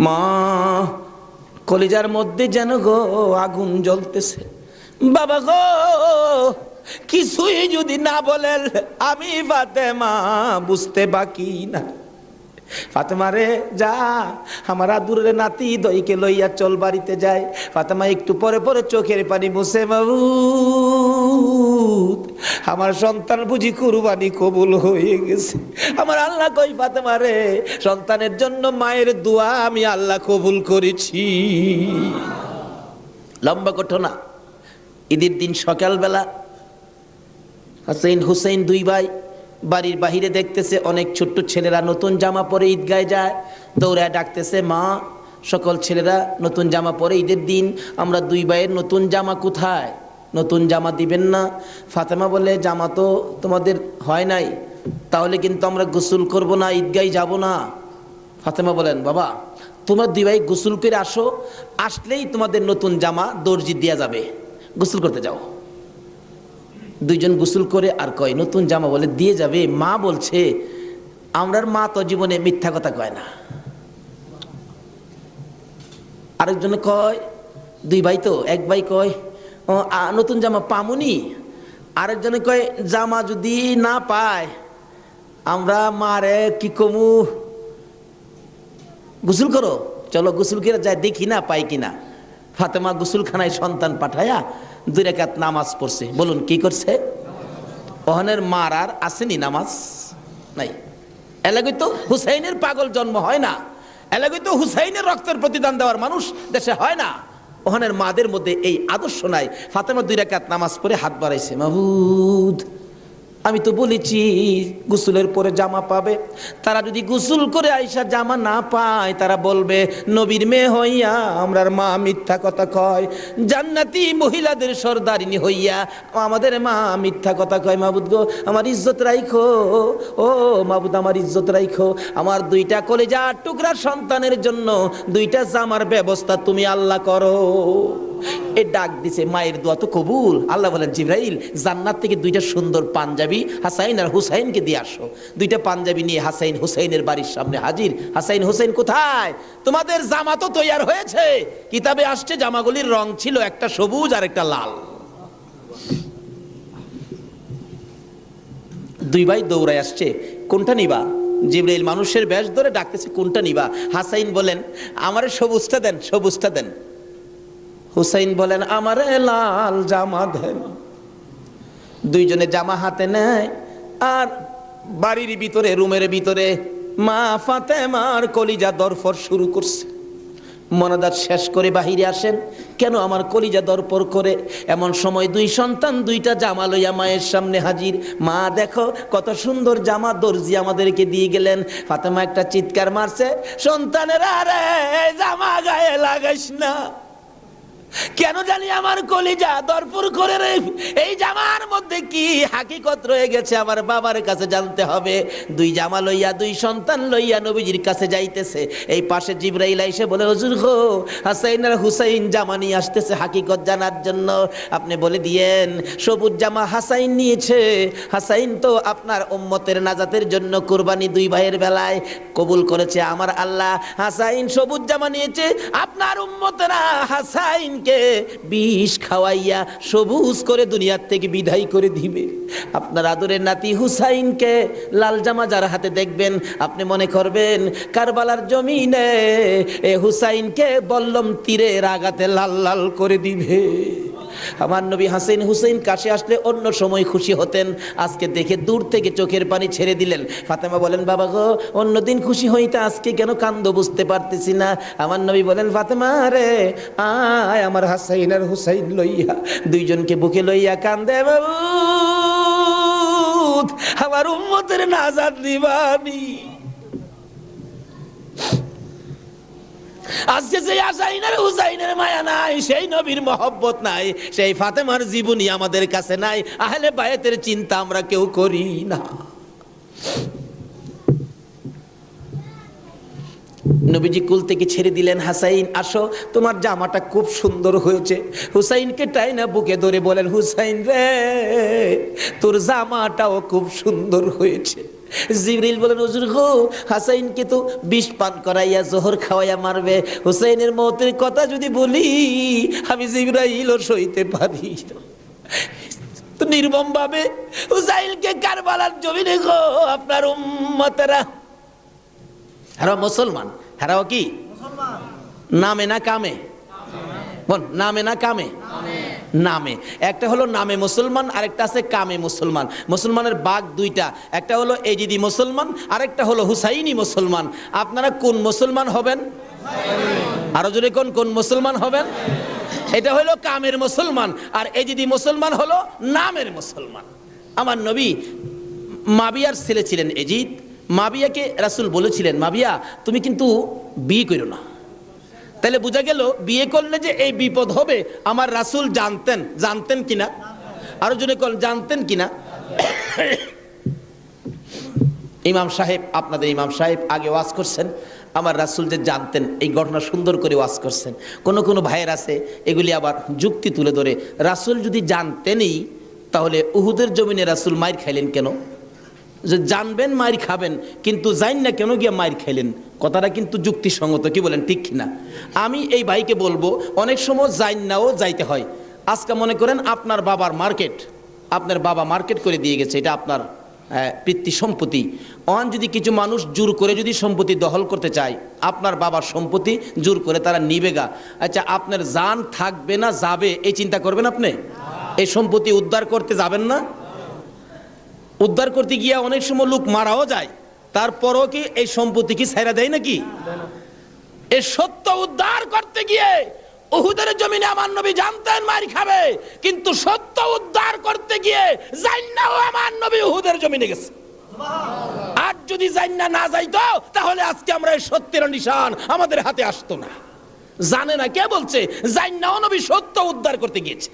মা, কলিজার মধ্যে যেন গো আগুন জ্বলতেছে। বাবা গো, কিছুই যদি না বলেন, আমি ফাতেমা বুঝতে বাকি না। ফাতেমা রে, যা, আমার আদুরের নাতি দইকে লইয়া চল বাড়িতে যায়। ফাতেমা একটু পরে পরে চোখের পানি মুছে বাবু। আমার সন্তান বুঝি কুরবানি কবুল হয়ে গেছে। আমার আল্লাহ কই ফাতেমা রে, সন্তানের জন্য মায়ের দোয়া আমি আল্লাহ কবুল করেছি। লম্বা ঘটনা ঈদের দিন সকালবেলা হাসেন হুসেন দুই ভাই বাড়ির বাহিরে দেখতেছে, অনেক ছোট্ট ছেলেরা নতুন জামা পরে ঈদগায় যায়। দৌড়ায় ডাকতেছে, মা, সকল ছেলেরা নতুন জামা পরে ঈদের দিন, আমরা দুই ভাইয়ের নতুন জামা কোথায়? নতুন জামা দিবেন না। ফাতেমা বলে, জামা তো তোমাদের হয় নাই, তাহলে কিন্তু আমরা গোসল করব না ঈদগাই যাব না। ফাতেমা বলেন, বাবা, তোমরা দুই ভাই গোসল করে আসো, আসলেই তোমাদের নতুন জামা দর্জি দেওয়া যাবে। গোসল করতে যাও। দুইজন গোসল করে আর কয়, নতুন জামা বলে দিয়ে যাবে? মা বলছে আমরার মা তো জীবনে মিথ্যা কথা কয় না। আরেকজনে কয়, দুই ভাই তো, এক ভাই কয় নতুন জামা পামুনি? আরেকজনে কয়, জামা যদি না পায়, আমরা মারে কি কমু? গোসল করো। চলো গোসল করে যাই, দেখি না পাই কিনা। ফাতেমা গোসলখানায় সন্তান পাঠায়া দুই রেখাত নামাজ পড়ছে। বলুন, কি করছে? ওহনের মার আর আসেনি নামাজ? নাই। এলাকায় তো হুসাইনের পাগল জন্ম হয় না। এলাকায় তো হুসাইনের রক্তের প্রতিদান দেওয়ার মানুষ দেশে হয় না। ওখানের মাদের মধ্যে এই আদর্শ নাই। ফাতেমা দুই রেখাত নামাজ পড়ে হাত বাড়াইছে মাহবুদ আমি তো বলেছি, গোসলের পরে জামা পাবে। তারা যদি গোসল করে আইসা জামা না পায়, তারা বলবে, নবীর মেয়ে হইয়া আমরার মা মিথ্যা কথা কয়। জান্নাতি মহিলাদের সর্দারিনী হইয়া আমাদের মা মিথ্যা কথা কয়। মাবুদ গো, আমার ইজ্জত রাইখো। ও মাবুদ আমার ইজ্জত রাইখো। আমার দুইটা কলেজা টুকরা সন্তানের জন্য দুইটা জামার ব্যবস্থা তুমি আল্লাহ করো। এ ডাক দিছে, মায়ের দোয়া তো কবুল। আল্লাহ বলেন, জিব্রাইল, জান্নাত থেকে দুইটা সুন্দর পাঞ্জাবি হাসাইন আর হুসাইনকে দিয়ে আসো। দুইটা পাঞ্জাবি নিয়ে হাসাইন হুসাইনের বাড়ির সামনে হাজির। হাসাইন, হুসাইন কোথায়? তোমাদের জামা তো তৈয়ার হয়েছে। কিতাবে আসছে, জামাগুলির রং ছিল একটা সবুজ আর একটা লাল। দুই ভাই দৌড়ায় আসছে, কোনটা নিবা? জিব্রাইল মানুষের বেশ ধরে ডাকতেছে, কোনটা নিবা? হাসাইন বলেন, আমারে সবুজটা দেন সবুজটা দেন। হুসাইন বলেন, আমারে লাল জামা দেন। দুইজনে জামা হাতে নেয়, আর বাড়ির ভিতরে, রুমের ভিতরে মা ফাতেমার কলিজা দরফর শুরু করছে। মনাদার শেষ করে বাহিরে আসেন, কেন আমার কলিজা দরপর করে? এমন সময় দুই সন্তান দুইটা জামা লইয়া মায়ের সামনে হাজির। মা, দেখো কত সুন্দর জামা দর্জি আমাদেরকে দিয়ে গেলেন। ফাতেমা একটা চিৎকার মারছে, সন্তানের আরে জামা গায়ে লাগাইস না। কেন জানি আমার কলিজা দরপুর করে এই জামার মধ্যে কি হাকিকত রয়ে গেছে আমার বাবার কাছে জানতে হবে। দুই জামা লইয়া, দুই সন্তান লইয়া নবীজির কাছে যাইতেছে। এই পাশে জিব্রাইল এসে বলে, হজুর গো, হাসাইন আর হুসাইন জামা নিয়ে আসতেছে হাকিকত জানার জন্য। আপনি বলে দিয়েন, সবুজ জামা হাসাইন নিয়েছে। হাসাইন তো আপনার উম্মতের নাজাতের জন্য কুরবানি দুই ভাইয়ের বেলায় কবুল করেছে আমার আল্লাহ। হাসাইন সবুজ জামা নিয়েছে, আপনার উম্মতেরা হাসাইনকে বিষ খাওয়াইয়া সবুজ করে দুনিয়ার থেকে বিদায় করে দিবে। আপনার আদরের নাতি হুসাইনকে লাল জামা যার হাতে দেখবেন, আপনি মনে করবেন, কারবালার জমিনে এ হুসাইনকে বল্লম তীরে রাগাতে লাল লাল করে দিবে। আমার নবী হাসিন হুসেন কাছে আসলে অন্য সময় খুশি হতেন। আজকে দেখে দূর থেকে চোখের পানি ছেড়ে দিলেন। ফাতেমা বলেন, বাবা গো অন্যদিন খুশি হইতে আজকে কেন কান্দ বুঝতে পারতেছি না? আমার নবী বলেন, ফাতেমা রে, আয় আমার হাসাইন আর হুসাইন লইয়া দুইজনকে বুকে লইয়া কান্দে বাবু আমার উম্মতের নাজাদ দিবানি আজকে যে আসাইনের হুসাইনের মায়া নাই, সেই নবীর মহব্বত নাই, সেই ফাতেমার আমাদের কাছে নাই, আহলে চিন্তা আমরা কেউ করি না। নবীজি কুল থেকে ছেড়ে দিলেন, হাসাইন, আসো, তোমার জামাটা খুব সুন্দর হয়েছে। হুসাইনকে টাই না বুকে ধরে বলেন, হুসাইন রে, তোর জামাটাও খুব সুন্দর হয়েছে। জিবরিল বলেন হুজুর গো হাসাইনকে তো বিষ পান করাইয়া জোহর খাওয়াইয়া মারবে। হুসাইনের মতের কথা যদি বলি আমি জিবরাইলও সইতে পারি। তো নির্মম ভাবে হুসাইনকে কারবালার জমিনে গো আপনার উম্মতেরা। হারা মুসলমান হারাও কি? নামে না কামে? বল নামে না কামে? নামে। একটা হলো নামে মুসলমান, আরেকটা আছে কামে মুসলমান। মুসলমানের বাঘ দুইটা, একটা হলো এজিদি মুসলমান, আরেকটা হলো হুসাইনি মুসলমান। আপনারা কোন মুসলমান হবেন? আরও জোরে কোন কোন মুসলমান হবেন? এটা হলো কামের মুসলমান, আর এজিদি মুসলমান হলো নামের মুসলমান। আমার নবী মাবিয়ার ছেলে ছিলেন এজিদ। মাবিয়াকে রাসূল বলেছিলেন, মাবিয়া, তুমি কিন্তু বিয়ে করো না। তাহলে বোঝা গেল, বিয়ে করলে যে এই বিপদ হবে, আমার রাসূল জানতেন জানতেন কিনা? আরও জনে কোন, জানতেন কিনা? ইমাম সাহেব, আপনাদের ইমাম সাহেব আগে ওয়াজ করছেন, আমার রাসূল যে জানতেন, এই ঘটনা সুন্দর করে ওয়াজ করছেন। কোন কোন ভাইয়ের আছে, এগুলি আবার যুক্তি তুলে ধরে, রাসূল যদি জানতেনই, তাহলে উহুদের জমিনে রাসূল মায়ের খাইলেন কেন? যে জানবেন মাইর খাবেন, কিন্তু জান না কেন গিয়ে মাইর খাইলেন? কথাটা কিন্তু যুক্তিসঙ্গত, কি বলেন, ঠিক না আমি এই ভাইকে বলব, অনেক সময় যাইন নাও যাইতে হয়। আজকে মনে করেন আপনার বাবার মার্কেট, আপনার বাবা মার্কেট করে দিয়ে গেছে, এটা আপনার পিতৃ সম্পত্তি। অন যদি কিছু মানুষ জোর করে যদি সম্পত্তি দখল করতে চায়, আপনার বাবার সম্পত্তি জোর করে তারা নিবে গা। আচ্ছা আপনার জান থাকবে না, যাবে, এই চিন্তা করবেন আপনি? এই সম্পত্তি উদ্ধার করতে যাবেন না? উদ্ধার করতে গিয়ে অনেক সময় লোক মারাও যায়। তারপরও কি এই সম্পত্তি কি ছাইরা দেয় নাকি? এই সত্য উদ্ধার করতে গিয়ে উহুদের জমিনে আমার নবী জানতেন মারি খাবে, কিন্তু সত্য উদ্ধার করতে গিয়ে জান্নাও আমার নবী উহুদের জমিনে গেছে। আর যদি জান্না না যাইতো, তাহলে আজকে আমরা এই সত্যের নিশান আমাদের হাতে আসতো না। জানে না কে বলছে জান্নাও নবী সত্য উদ্ধার করতে গিয়েছে।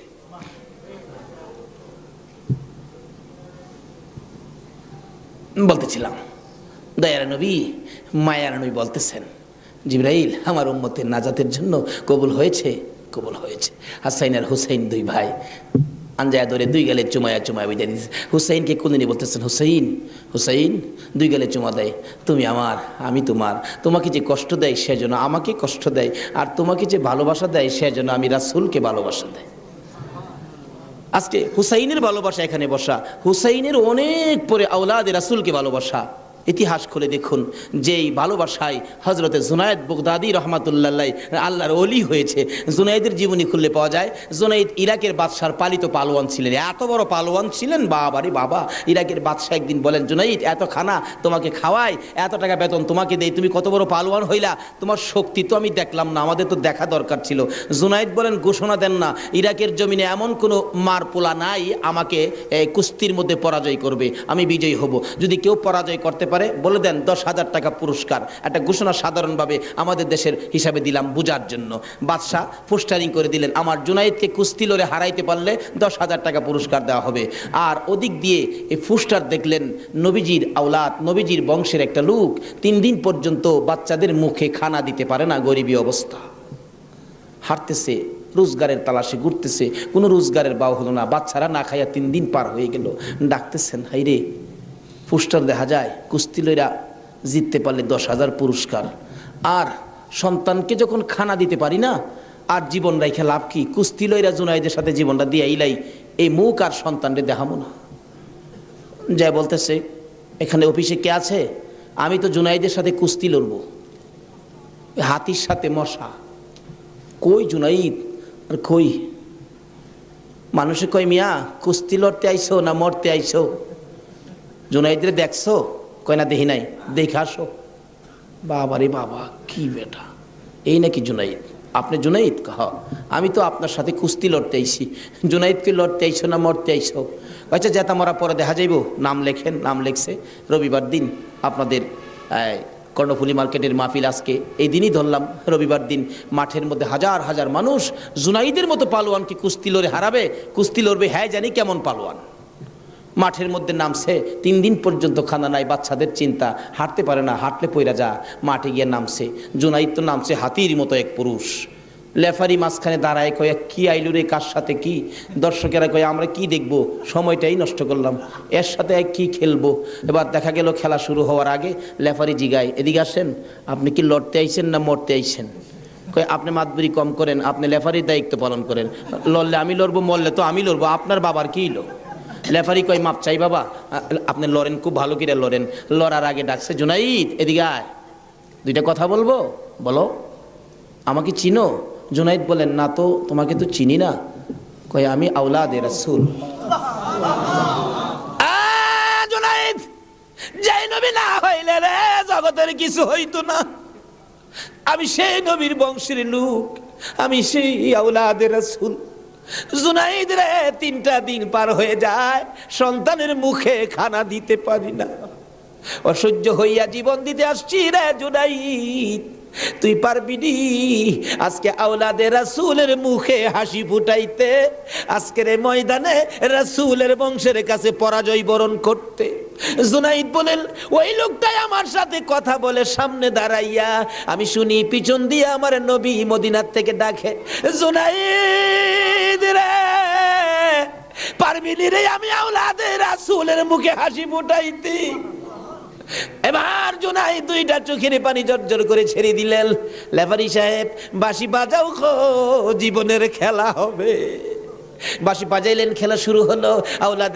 বলতেছিলাম। দয়ার নবী, মায়ার নবী বলতেছেন, জিব্রাইল, আমার উম্মতের নাজাতের জন্য কবুল হয়েছে কবুল হয়েছে। হাসাইন আর হুসাইন দুই ভাই আঞ্জায় ধরে দুই গেলে চুমায়া চুমায় বিদায় দিয়েছে হুসাইনকে কোনদিনই বলতেছেন, হুসাইন হুসাইন, দুই গেলে চুমা দেয়, তুমি আমার, আমি তোমার। তোমাকে যে কষ্ট দেয় সেজন্য আমাকে কষ্ট দেয়, আর তোমাকে যে ভালোবাসা দেয় সেজন্য আমি রাসূলকে ভালোবাসা দেয়। আজকে হুসাইনের ভালোবাসা এখানে বসা। হুসাইনের অনেক পরে আওলাদ রাসুলকে ভালোবাসা। ইতিহাস খুলে দেখুন, যেই ভালোবাসায় হজরতে জুনায়দ বগদাদি রহমাতুল্লাহ আল্লাহর অলি হয়েছে। জুনাইদের জীবনী খুললে পাওয়া যায় জুনাইদ ইরাকের বাদশার পালিত পালোয়ান ছিলেন। এত বড় পালোয়ান ছিলেন? বাবারে বাবা, ইরাকের বাদশাহ একদিন বলেন জুনাইদ এত খানা তোমাকে খাওয়াই, এত টাকা বেতন তোমাকে দেই, তুমি কত বড় পালোয়ান হইলা, তোমার শক্তি তো আমি দেখলাম না, আমাদের তো দেখা দরকার ছিল। জুনাইদ বলেন, ঘোষণা দেন না, ইরাকের জমিনে এমন কোনো মার পোলা নাই, আমাকে কুস্তির মধ্যে পরাজয় করবে, আমি বিজয়ী হব। যদি কেউ পরাজয় করতে পারে বলে দেন দশ হাজার টাকা পুরস্কার। একটা ঘোষণা সাধারণভাবে আমাদের দেশের হিসাবে দিলাম বুঝার জন্য। বাদশাহ পোস্টারিং করে দিলেন, আমার জুনাইদকে কুস্তি লড়ে হারাইতে পারলে দশ হাজার টাকা পুরস্কার দেওয়া হবে। আর ওদিক দিয়ে এই পোস্টার দেখলেন নবীজির আওলাদ, নবীজির বংশের একটা লোক, তিন দিন পর্যন্ত বাচ্চাদের মুখে খানা দিতে পারে না, গরিবী অবস্থা। হাঁটতেছে, রোজগারের তালাশে ঘুরতেছে, কোনো রোজগারের বাউ হলো না, বাচ্চারা না খাইয়া তিন দিন পার হয়ে গেল। ডাকতেছেন হাইরে পোস্টার দেখা যায়, কুস্তি লইরা জিততে পারলে দশ হাজার পুরস্কার। আর সন্তানকে যখন খানা দিতে পারি না, আর জীবন রাইখে লাভ কি? কুস্তি লইরা জুনাইদের সাথে জীবনটা দিয়ে ইলাই এই মুখ আর সন্তানরে দেখাবো না। যাই বলতেছে, এখানে অফিসে কে আছে? আমি তো জুনাইদের সাথে কুস্তি লড়বো। হাতির সাথে মশা। কই জুনাইদ? আর কই? মানুষে কই মিয়া, কুস্তি লড়তে আইছো না মরতে আইছো জুনাইদরে দেখছ? কয় না, দেখি নাই। দেখে আসো। বাবারে বাবা, কি বেটা। এই নাকি জুনাইদ? আপনি জুনাইদ? কহ। আমি তো আপনার সাথে কুস্তি লড়তে আইছি। জুনাইদকে লড়তে আইছো না মরতে আইছো? আচ্ছা যেতা মরা পরে দেখা যাইব। নাম লেখেন, নাম লেখছে। রবিবার দিন আপনাদের কর্ণফুলি মার্কেটের মাহফিল আজকে। এই দিনই ধরলাম, রবিবার দিন। মাঠের মধ্যে হাজার হাজার মানুষ জুনাইদের মতো পালোয়ানকে কুস্তি লড়ে হারাবে। কুস্তি লড়বে হ্যাঁ জানি কেমন পালোয়ান। মাঠের মধ্যে নামছে। তিন দিন পর্যন্ত খানা নাই, বাচ্চাদের চিন্তা। হাঁটতে পারে না, হাঁটলে পইরা যা, মাঠে গিয়ে নামছে। জুনাইদ তো নামছে হাতির মতো এক পুরুষ। লেফারি মাঝখানে দাঁড়ায় কয়ে, কি আইলু রে, কার সাথে কি? দর্শকেরা কয়ে, আমরা কি দেখব? সময়টাই নষ্ট করলাম। এর সাথে কি খেলব? এবার দেখা গেল খেলা শুরু হওয়ার আগে লেফারি জিগায়, এদিকে আসেন, আপনি কি লড়তে আইছেন না মরতে আইছেন? কয়ে, আপনি মাতবুরি কম করেন, আপনি লেফারির দায়িত্ব পালন করেন। লড়লে আমি লড়বো, মরলে তো আমি লড়বো, আপনার বাবার কি লো লেফারি কয়, মাপ চাই বাবা আপনি লড়েন খুব ভালো করে লড়েন। লড়ার আগে ডাকছে, জুনাইদ, এদিকে আয়। দুইটা কথা বলব? বলো। আমাকে চিনো? জুনাইদ বলেন না তো, তোমাকে তো চিনি না। কয়, আমি আউলাদে রাসূল। জুনাইদ, যেই নবী না হইলে রে, জগতের কিছু হইতো না। আমি সেই নবীর বংশের লোক, আমি সেই আউলাদের রাসূল। জুনাইদ রে তিনটা দিন পার হয়ে যায়, সন্তানের মুখে খানা দিতে পারি না। অসহ্য হইয়া জীবন দিতে আসছি রে জুনাইদ, তুই পারবি নি? আজকে আওলাদের রাসূলের মুখে হাসি ফুটাইতে, আজকের ময়দানে রাসূলের বংশের কাছে পরাজয় বরণ করতে। জুনাইদ বলেন, ওই লোকটাই আমার সাথে কথা বলে সামনে দাঁড়াইয়া, আমি শুনি পিছন দিয়ে আমার নবী মদিনার থেকে ডাকে, জুনাইদ রে, পারবি রে আমি আওলাদের রাসূলের মুখে হাসি ফুটাইতে? এবার জোনাই দুইটা চোখের পানি জর্জর করে ছেড়ে দিলেন, লেফারি সাহেব, বাঁশি বাজাও জীবনের খেলা হবে। বাঁশি বাজাইলেন, খেলা শুরু হলো আওলাদ